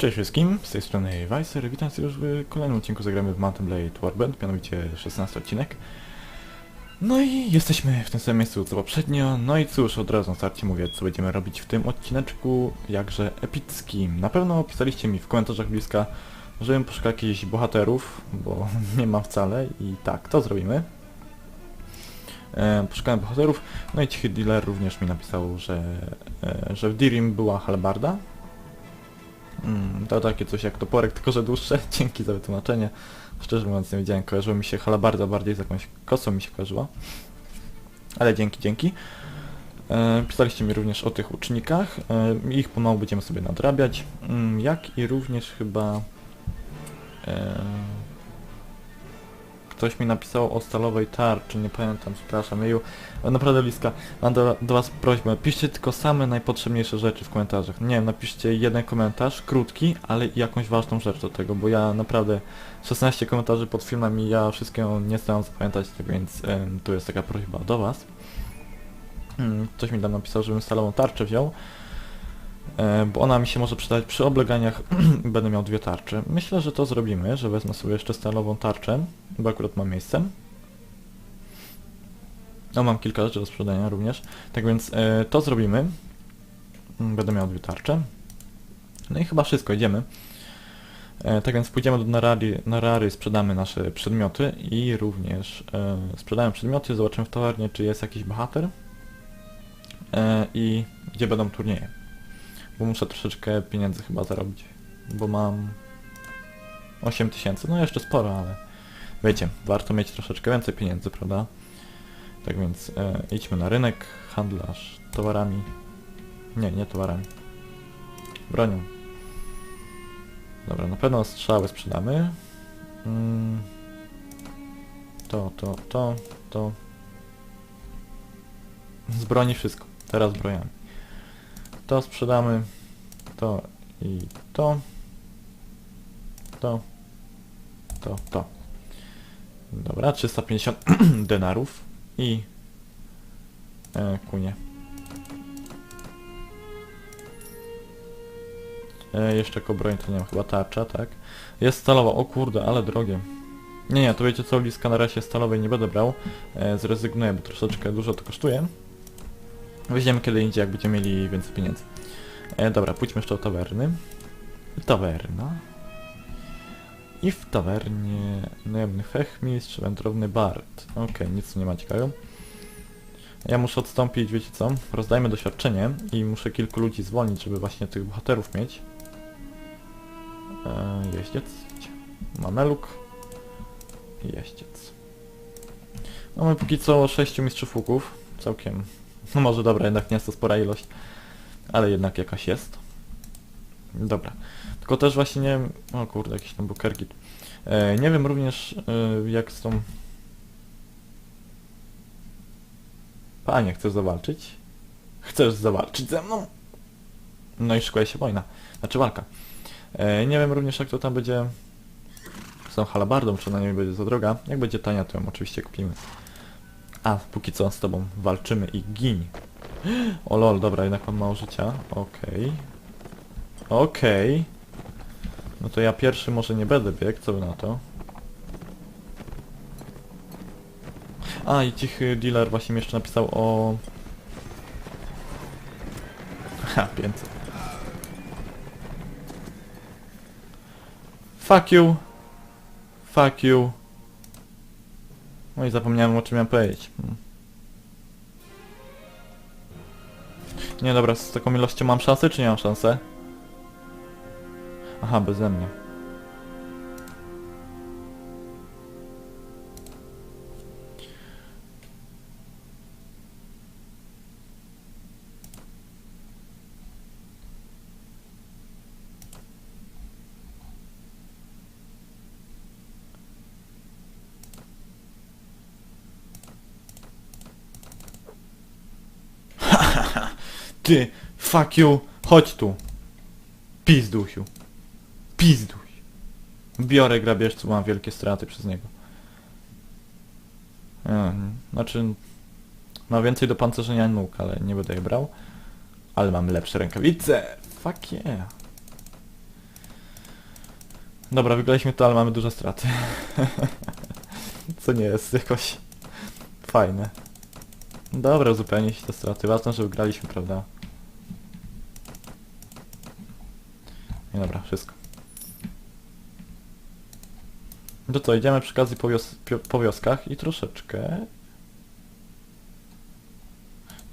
Cześć wszystkim, z tej strony Weiser, witam Was już w kolejnym odcinku zagramy w Mountain Blade Warband, mianowicie 16 odcinek. No i jesteśmy w tym samym miejscu co poprzednio, no i cóż, od razu na starcie mówię, co będziemy robić w tym odcineczku, jakże epickim. Na pewno pisaliście mi w komentarzach bliska, żebym poszukał jakichś bohaterów, bo nie ma wcale i tak, to zrobimy. E, poszukałem bohaterów, no i Cichy Dealer również mi napisał, że, e, że w Dirim była halbarda, Mm, to takie coś jak toporek, tylko że dłuższe. Dzięki za wytłumaczenie. Szczerze mówiąc nie wiedziałem, kojarzyło mi się halabarda bardziej z jakąś kosą mi się kojarzyła. Ale dzięki, dzięki. E, pisaliście mi również o tych ucznikach. E, ich pomału będziemy sobie nadrabiać. Mm, jak i również chyba... E, ktoś mi napisał o stalowej tarczy, nie pamiętam, przepraszam, Jeju. Naprawdę bliska. Mam do, do was prośbę, piszcie tylko same najpotrzebniejsze rzeczy w komentarzach. Nie, napiszcie jeden komentarz, krótki, ale jakąś ważną rzecz do tego, bo ja naprawdę 16 komentarzy pod filmem i ja wszystkiego nie staram zapamiętać, tak więc tu jest taka prośba do was. Mm, Ktoś mi tam napisał, żebym stalową tarczę wziął. E, bo ona mi się może przydać przy obleganiach będę miał dwie tarcze. Myślę, że to zrobimy, że wezmę sobie jeszcze stalową tarczę, bo akurat mam miejsce. No mam kilka rzeczy do sprzedania również. Tak więc e, to zrobimy. Mm, Będę miał dwie tarcze. No i chyba wszystko, idziemy. E, tak więc pójdziemy do Narary, Narary, sprzedamy nasze przedmioty i również e, przedmioty, zobaczymy w towarnie, czy jest jakiś bohater i gdzie będą turnieje. Bo muszę troszeczkę pieniędzy chyba zarobić, bo mam 8 tysięcy, no jeszcze sporo, ale wiecie, warto mieć troszeczkę więcej pieniędzy, prawda? Tak więc e, idźmy na rynek, handlarz towarami. Nie, nie towarami. Bronią. Dobra, na pewno strzały sprzedamy. Mm. To, to, to, to. Z broni wszystko. Teraz brojami. To sprzedamy. To i to. To. To, to. Dobra, 350 denarów i e, kunie. E, jeszcze jako broń to nie mam chyba tarcza, tak? Jest stalowa, o kurde, ale drogie. Nie, nie, to wiecie co, bliska na razie stalowej nie będę brał. E, zrezygnuję, bo troszeczkę dużo to kosztuje. Weźmiemy kiedy indziej, jak będziemy mieli więcej pieniędzy. E, dobra, pójdźmy jeszcze do tawerny. Tawerna. I w tawernie najemny fechmistrz, wędrowny bard. Okej, nic tu nie ma ciekawego. Ja muszę odstąpić, wiecie co? Rozdajmy doświadczenie i muszę kilku ludzi zwolnić, żeby właśnie tych bohaterów mieć. E, jeździec. Mameluk. Jeździec. No, Mamy póki co sześciu mistrzów łuków. Całkiem. No może dobra, jednak nie jest to spora ilość. Ale jednak jakaś jest. Dobra. Tylko też właśnie nie wiem... O kurde, jakieś tam bukerki. E, nie wiem również e, jak z tą... Panie, chcesz zawalczyć? Chcesz zawalczyć ze mną? No i szykuje się wojna. Znaczy walka. E, nie wiem również jak to tam będzie z tą halabardą, czy ona nie będzie za droga. Jak będzie tania, to ją oczywiście kupimy. A, póki co z tobą walczymy i gin. O lol, dobra, jednak mam mało życia. Okej. Okej. No to ja pierwszy może nie będę biegł, co wy na to? A, i cichy dealer właśnie mi jeszcze napisał o... Ha, 500. Fuck you. Fuck you. No i zapomniałem o czym miałem powiedzieć. Nie dobra, z taką ilością mam szansę czy nie mam szansę? Aha, beze mnie. Ty, fuck you, chodź tu. Pizdusiu. Pizduś. Biorę grabieżcu, mam wielkie straty przez niego. Mhm. Znaczy, ma więcej do pancerzenia nóg, ale nie będę je brał. Ale mam lepsze rękawice. Fuck yeah. Dobra, wygraliśmy to, ale mamy duże straty. Co nie jest jakoś fajne. Dobra, uzupełnić te straty. Ważne, że wygraliśmy, prawda? Dobra, wszystko. To co, idziemy przy okazji po, wios po wioskach i troszeczkę...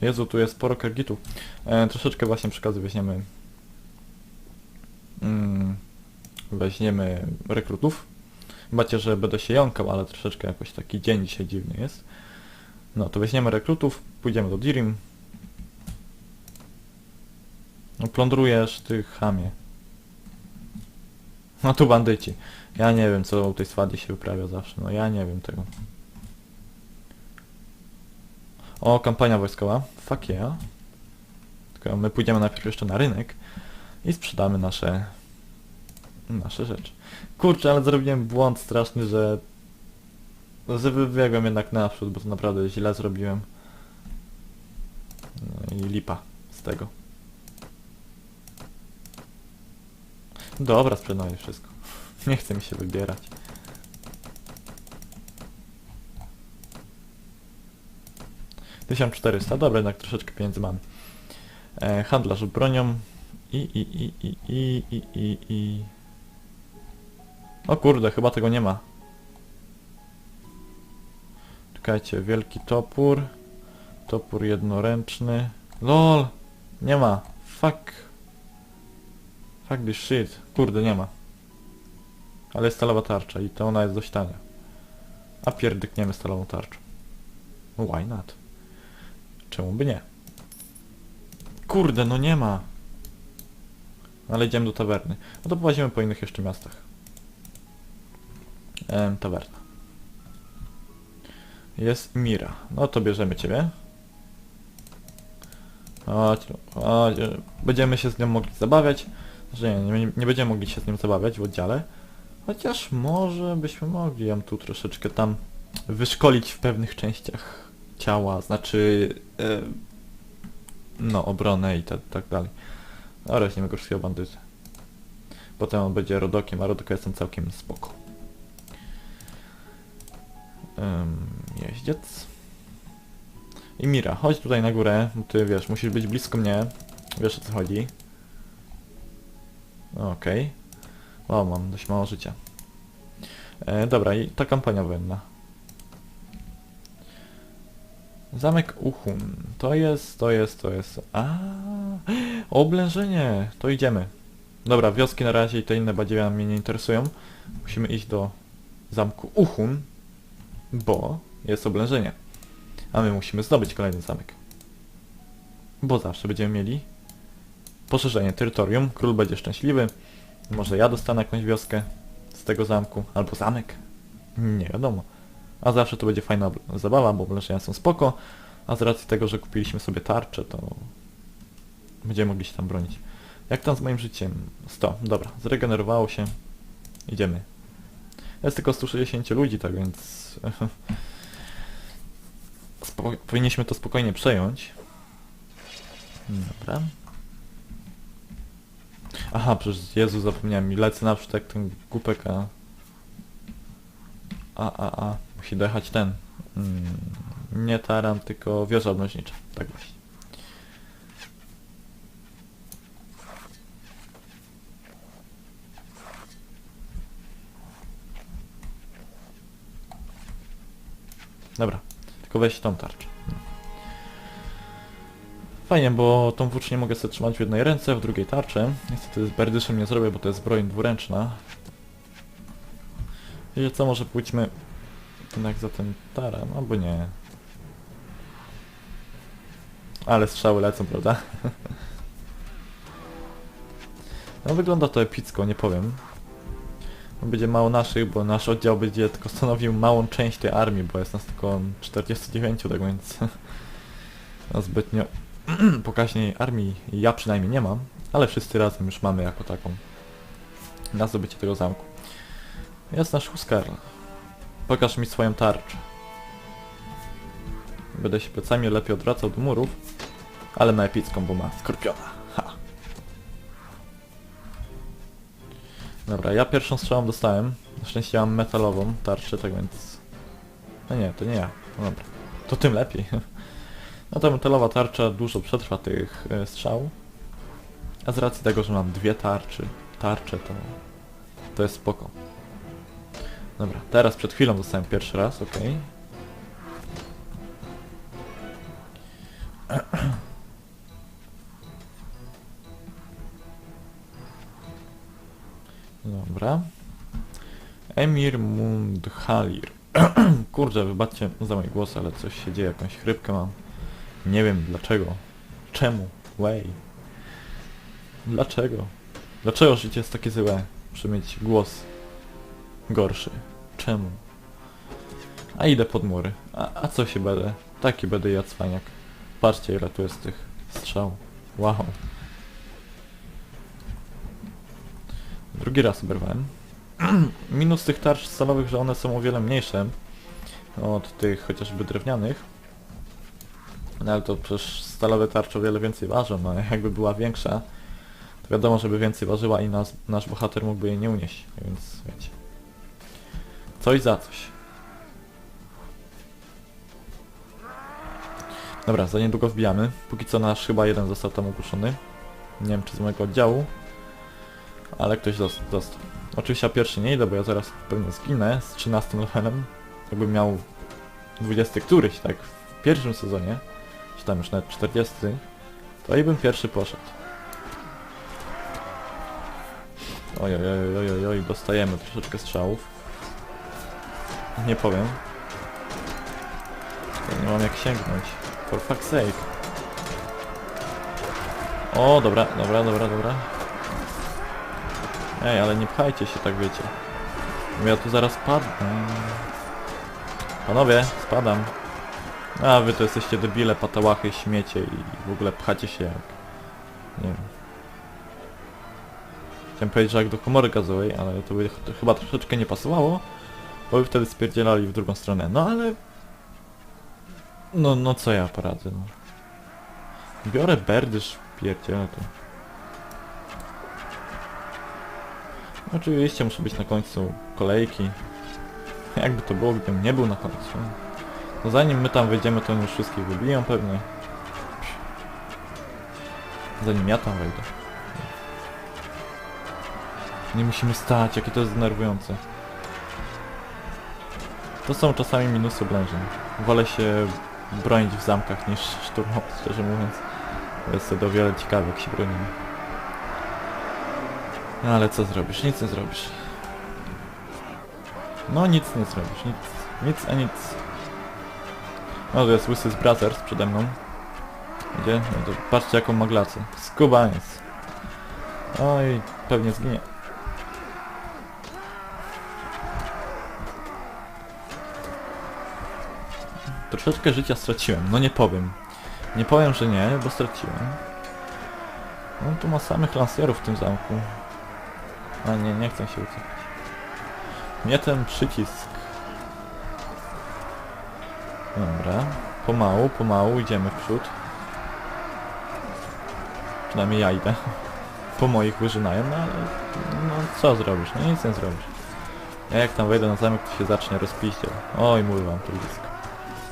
Jezu, tu jest sporo kargitów. E, troszeczkę właśnie przy okazji weźmiemy... Mm, weźmiemy rekrutów. Bacie, że będę się jąkał, ale troszeczkę jakoś taki dzień dzisiaj dziwny jest. No to weźmiemy rekrutów, pójdziemy do Dirim. No plądrujesz, ty chamie. No tu bandyci. Ja nie wiem, co u tej swadi się wyprawia zawsze. No ja nie wiem tego. O, kampania wojskowa. Fuck yeah. Tylko my pójdziemy najpierw jeszcze na rynek i sprzedamy nasze nasze rzeczy. Kurczę, ale zrobiłem błąd straszny, że że wybiegłem jednak naprzód, bo to naprawdę źle zrobiłem. No i lipa z tego. Dobra, sprzedaję wszystko. Nie chce mi się wybierać. Tysiąc czterysta, dobra, jednak troszeczkę pieniędzy mamy. E, handlarz bronią i i i i i i i i O kurde, chyba tego nie ma. Czekajcie, wielki topór. Topór jednoręczny. LOL! Nie ma. Fuck. Fuck this shit. Kurde, nie ma. Ale jest stalowa tarcza i to ona jest dość tania. A pierdykniemy stalową tarczą. Why not? Czemu by nie? Kurde, no nie ma. Ale idziemy do tawerny. No to połazimy po innych jeszcze miastach. Ehm, tawerna. Jest Mira. No to bierzemy ciebie. Chodź, chodź. Będziemy się z nią mogli zabawiać. Że nie, nie, nie będziemy mogli się z nią zabawiać w oddziale. Chociaż może byśmy mogli ją tu troszeczkę tam wyszkolić w pewnych częściach ciała, znaczy e, no obronę i tak, tak dalej. Ale weźmiemy go wszystkiego bandyty. Potem on będzie rodokiem, a rodok jestem całkiem spoko. Ym, jeździec. I Mira, chodź tutaj na górę, ty wiesz, musisz być blisko mnie. Wiesz o co chodzi. Okej. O, mam dość mało życia. E, dobra, i ta kampania wojenna. Zamek Uchum. To jest, to jest, to jest... A, oblężenie! To idziemy. Dobra, wioski na razie i te inne badziewian mnie nie interesują. Musimy iść do zamku Uchum, bo jest oblężenie. A my musimy zdobyć kolejny zamek. Bo zawsze będziemy mieli poszerzenie terytorium. Król będzie szczęśliwy. Może ja dostanę jakąś wioskę z tego zamku. Albo zamek. Nie wiadomo. A zawsze to będzie fajna zabawa, bo oblężenia są spoko. A z racji tego, że kupiliśmy sobie tarczę, to będziemy mogli się tam bronić. Jak tam z moim życiem? 100. Dobra, zregenerowało się. Idziemy. Jest tylko 160 ludzi, tak więc... Powinniśmy to spokojnie przejąć. Dobra. Aha, przecież Jezu, zapomniałem. Lecę naprzód jak ten głupek, a... A, a, a. Musi dojechać ten. Mm, nie taran, tylko wieża obnośnicza. Tak właśnie. Dobra, tylko weź tą tarczę. No. Fajnie, bo tą włócznię mogę sobie trzymać w jednej ręce, w drugiej tarczę. Niestety z berdyszem nie zrobię, bo to jest broń dwuręczna. Wiecie co, może pójdźmy jednak za ten taran, albo nie. Ale strzały lecą, prawda? no wygląda to epicko, nie powiem. Będzie mało naszych, bo nasz oddział będzie tylko stanowił małą część tej armii, bo jest nas tylko 49, tak więc no zbytnio pokaźnej armii ja przynajmniej nie mam, ale wszyscy razem już mamy jako taką na zdobycie tego zamku. Jest nasz Huskar. Pokaż mi swoją tarczę. Będę się plecami lepiej odwracał do murów, ale ma epicką, bo ma skorpiona. Ha. Dobra, ja pierwszą strzałą dostałem. Na szczęście mam metalową tarczę, tak więc... No nie, to nie ja. No dobra. To tym lepiej. No ta metalowa tarcza dużo przetrwa tych e, strzał. A z racji tego, że mam dwie tarczy, tarcze, to... To jest spoko. Dobra, teraz przed chwilą dostałem pierwszy raz, okej. Dobra. Emir Mundhalir. Kurde, wybaczcie za mój głos, ale coś się dzieje, jakąś chrypkę mam. Nie wiem dlaczego. Czemu? Way. Dlaczego? Dlaczego życie jest takie złe? Muszę mieć głos gorszy. Czemu? A idę pod mury. A, a co się będę? Taki będę ja cwaniak. Patrzcie ile tu jest tych strzał. Wow. Drugi raz oberwałem. Minus tych tarcz stalowych, że one są o wiele mniejsze od tych chociażby drewnianych. No ale to przecież stalowe tarcze o wiele więcej ważą, no jakby była większa, to wiadomo, żeby więcej ważyła i nas, nasz bohater mógłby jej nie unieść, więc wiecie. Coś za coś. Dobra, za niedługo wbijamy. Póki co nasz chyba jeden został tam ogłoszony. Nie wiem czy z mojego oddziału, ale ktoś dos- dostał. Oczywiście ja pierwszy nie idę, bo ja zaraz pewnie zginę z 13 levelem. Jakbym miał 20 któryś, tak, w pierwszym sezonie, tam już nawet 40, to i bym pierwszy poszedł. Oj, oj, oj, oj, oj, oj, dostajemy troszeczkę strzałów. Nie powiem. Nie mam jak sięgnąć. For fuck's sake. O, dobra, dobra, dobra, dobra. Ej, ale nie pchajcie się tak, wiecie. Ja tu zaraz padnę. Panowie, spadam. A wy to jesteście debile, patałachy, śmiecie i w ogóle pchacie się jak... Nie wiem. Chciałem powiedzieć, że jak do komory gazowej, ale to by to chyba troszeczkę nie pasowało, bo by wtedy spierdzielali w drugą stronę. No ale... No, no co ja poradzę, no. Biorę berdysz, pierdzielę to. Oczywiście muszę być na końcu kolejki. Jakby to było, gdybym nie był na końcu. No zanim my tam wejdziemy, to oni już wszystkich wybiją pewnie. Zanim ja tam wejdę. Nie musimy stać, jakie to jest denerwujące. To są czasami minusy oblężeń. Wolę się bronić w zamkach niż szturmować, szczerze mówiąc. Bo jest to o wiele ciekawe, jak się bronimy. No ale co zrobisz? Nic nie zrobisz. No nic nie zrobisz, nic. Nic a nic. No to jest łysy z Brothers przede mną. Gdzie? No to patrzcie jaką ma glacę. Skubaniec. Oj, pewnie zginie. Troszeczkę życia straciłem, no nie powiem. Nie powiem, że nie, bo straciłem. No tu ma samych lansjerów w tym zamku. A nie, nie chcę się uciekać. Nie ten przycisk. Dobra. Pomału, pomału idziemy w przód. Przynajmniej ja idę. Po moich wyżynają, no ale... No co zrobisz? No nic nie zrobisz. Ja jak tam wejdę na zamek, to się zacznie rozpiściel. Oj, mówię wam, to blisko.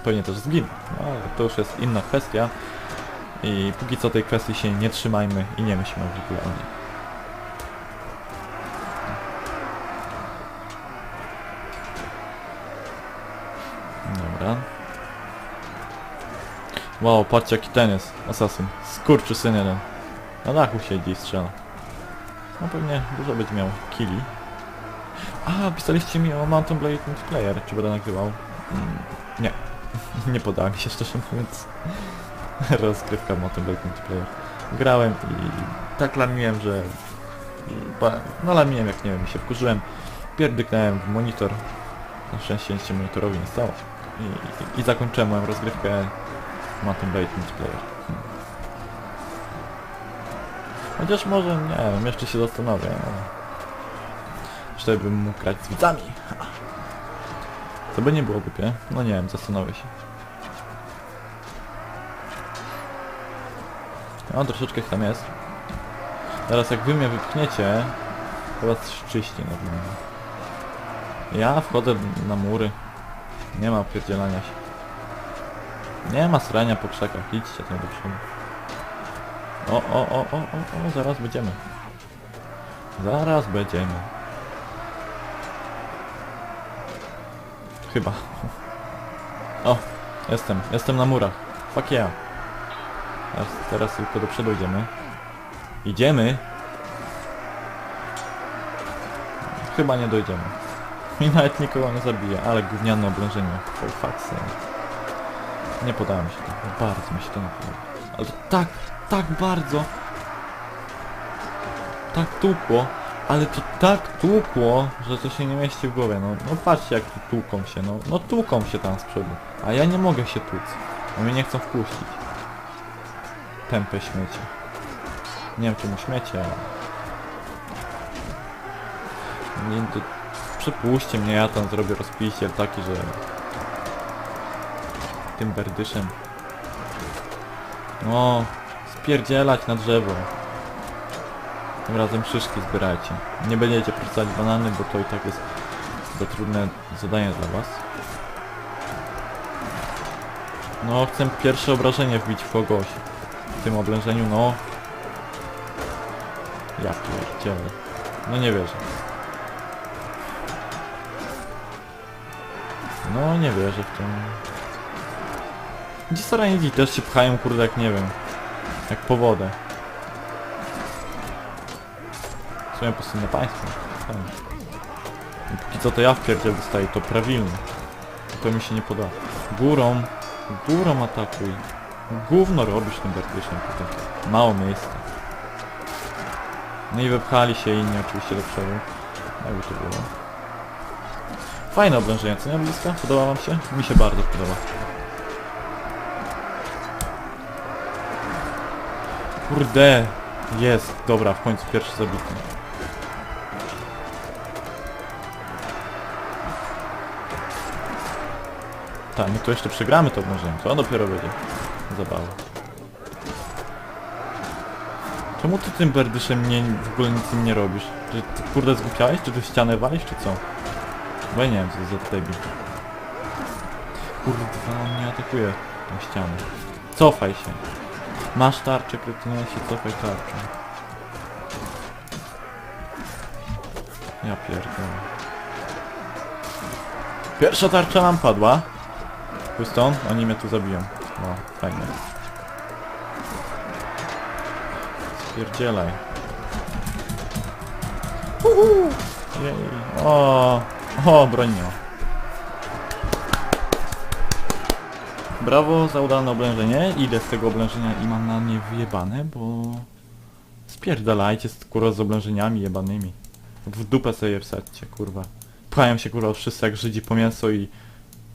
Pewnie też zginę. No ale to już jest inna kwestia. I póki co tej kwestii się nie trzymajmy i nie myślmy w ogóle o niej. Dobra. Wow, patrzcie jaki ten jest. Asasyn. Skurczy syn jeden. Na dachu siedzi i strzela. No pewnie dużo będzie miał killi. A, pisaliście mi o Mountain Blade Multiplayer. Czy będę nagrywał? Mm, nie. nie podała mi się szczerze mówiąc. Rozgrywka Mountain Blade Multiplayer. Grałem i tak lamiłem, że... No lamiłem jak nie wiem, się wkurzyłem. Pierdyknąłem w monitor. Na szczęście nic się monitorowi nie stało. I, i, i zakończyłem moją rozgrywkę Mountain Blade Multiplayer. Hmm. Chociaż może, nie wiem, jeszcze się zastanowię. No. Czy bym mógł grać z widzami? To by nie było głupie. No nie wiem, zastanowię się. No troszeczkę ich tam jest. Teraz jak wy mnie wypchniecie, chyba czyści normalnie. Ja wchodzę na mury. Nie ma opierdzielania się. Nie ma srania po krzakach, idźcie tam do przodu. O, o, o, o, o, o, zaraz będziemy. Zaraz będziemy. Chyba. O, jestem, jestem na murach. Fuck yeah. Teraz, teraz tylko do przodu idziemy. Idziemy. Chyba nie dojdziemy. I nawet nikogo nie zabije, ale gówniane oblężenie. For fuck's sake. Nie podoba mi się to. Bardzo mi się to nie. Ale to tak, tak bardzo. Tak tłukło. Ale to tak tłukło, że to się nie mieści w głowie. No, no patrzcie jak tu tłuką się. No, no tłuką się tam z przodu. A ja nie mogę się tłuc. Bo mnie nie chcą wpuścić. Tępe śmiecie. Nie wiem czemu śmiecie, ale... Nie, to... Przypuśćcie mnie, ja tam zrobię rozpiściel taki, że... Tym berdyszem. No, spierdzielać na drzewo. Tym razem szyszki zbierajcie. Nie będziecie pracować banany, bo to i tak jest za trudne zadanie dla was. No, chcę pierwsze obrażenie wbić w kogoś. W tym oblężeniu, no. Ja pierdzielę. No nie wierzę. No nie wierzę w to. Gdzie Saranidzi też się pchają, kurde, jak nie wiem. Jak po wodę. W sumie postępne państwo. Póki co to ja w pierdziel dostaję, to prawilnie. To mi się nie podoba. Górą, górą atakuj. Gówno robisz tym berdyszem tutaj. Mało miejsca. No i wepchali się inni oczywiście do przodu. Jakby to było. Fajne oblężenie, co nie bliska? Podoba wam się? Mi się bardzo podoba. Kurde! Jest, dobra, w końcu pierwszy zabity. Tak, my tu jeszcze przegramy to oblężenie, to dopiero będzie zabawa. Czemu ty tym berdyszem nie, w ogóle nic im nie robisz? Czy ty kurde zgłupiałeś? Czy ty ścianę walisz, czy co? Bo ja nie wiem, co to za debil. Kurde, on mnie atakuje tą ścianę. Cofaj się. Masz tarczę, kretynie się cofaj tarczę. Ja pierdolę. Pierwsza tarcza nam padła. Houston, oni mnie tu zabiją. No, fajnie. Spierdzielaj. Uhu. Jej. O, o, bronią. Brawo za udane oblężenie. Idę z tego oblężenia i mam na nie wyjebane, bo... Spierdalajcie z, kurwa z oblężeniami jebanymi. W dupę sobie wsadźcie, kurwa. Pchają się kurwa wszyscy jak Żydzi po mięso i...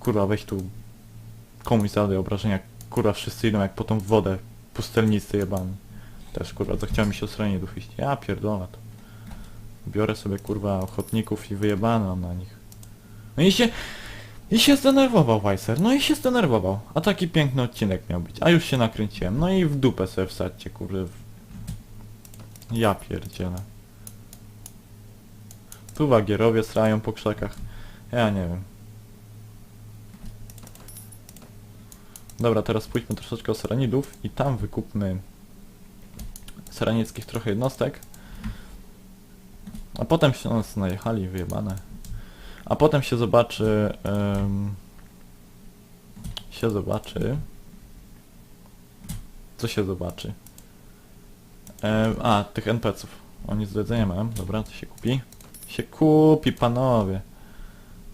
Kurwa weź tu... Komuś zadaj obrażenia. Kurwa wszyscy idą jak po tą wodę. Pustelnicy jebani. Też kurwa zachciało mi się duch iść. Ja pierdolę to. Biorę sobie kurwa ochotników i wyjebane na nich. No i się... I się zdenerwował Weiser, no i się zdenerwował. A taki piękny odcinek miał być. A już się nakręciłem. No i w dupę sobie wsadźcie, kurde. Ja pierdzielę. Tu wagierowie srają po krzakach. Ja nie wiem. Dobra, teraz pójdźmy troszeczkę o Seranidów i tam wykupmy seranickich trochę jednostek. A potem się na nas najechali, wyjebane. A potem się zobaczy... em, się zobaczy... Co się zobaczy? A, tych NPC-ów. Oni z jedzenia mają. Dobra, to się kupi. Się kupi, panowie.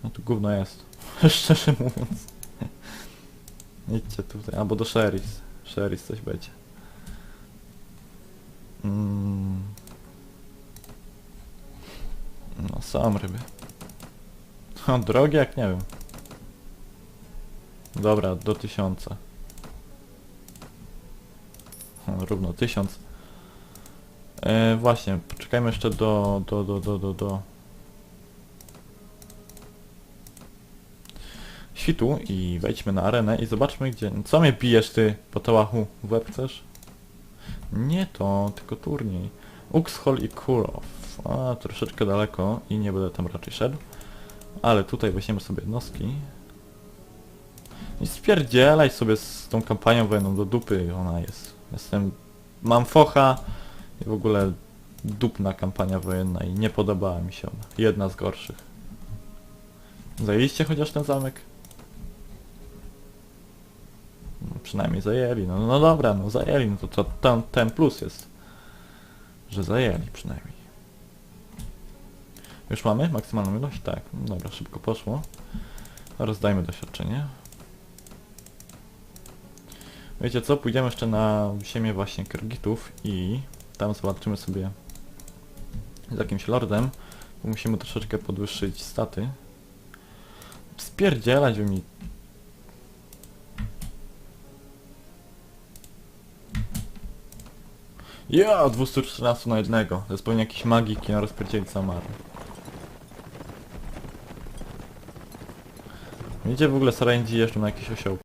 No tu gówno jest. Szczerze mówiąc. Idźcie tutaj. Albo do Sheris. Sheris coś będzie. Mm. No są ryby. O, drogie jak nie wiem. Dobra, do tysiąca. Równo tysiąc. E, właśnie, poczekajmy jeszcze do, do, do, do, do, do... Świtu i wejdźmy na arenę i zobaczmy gdzie... Co mnie bijesz ty, po tałachu? W łeb chcesz? Nie to, tylko turniej. Uxhol i Kurow. A troszeczkę daleko i nie będę tam raczej szedł. Ale tutaj weźmiemy sobie jednostki. I spierdzielaj sobie z tą kampanią wojenną do dupy ona jest. Jestem... Mam focha i w ogóle dupna kampania wojenna i nie podobała mi się ona. Jedna z gorszych. Zajęliście chociaż ten zamek? No, przynajmniej zajęli. No, no dobra, no zajęli. No to, to ten, ten plus jest. Że zajęli przynajmniej. Już mamy maksymalną ilość? Tak. Dobra, szybko poszło. Rozdajmy doświadczenie. Wiecie co? Pójdziemy jeszcze na ziemię właśnie Kyrgitów i tam zobaczymy sobie z jakimś lordem, bo musimy troszeczkę podwyższyć staty. Spierdzielać mi... Ja, 214 na jednego. To jest pewnie jakiś magik i na rozpierdzieli. Widzicie w ogóle Sarandzi jeszcze na jakiś osioł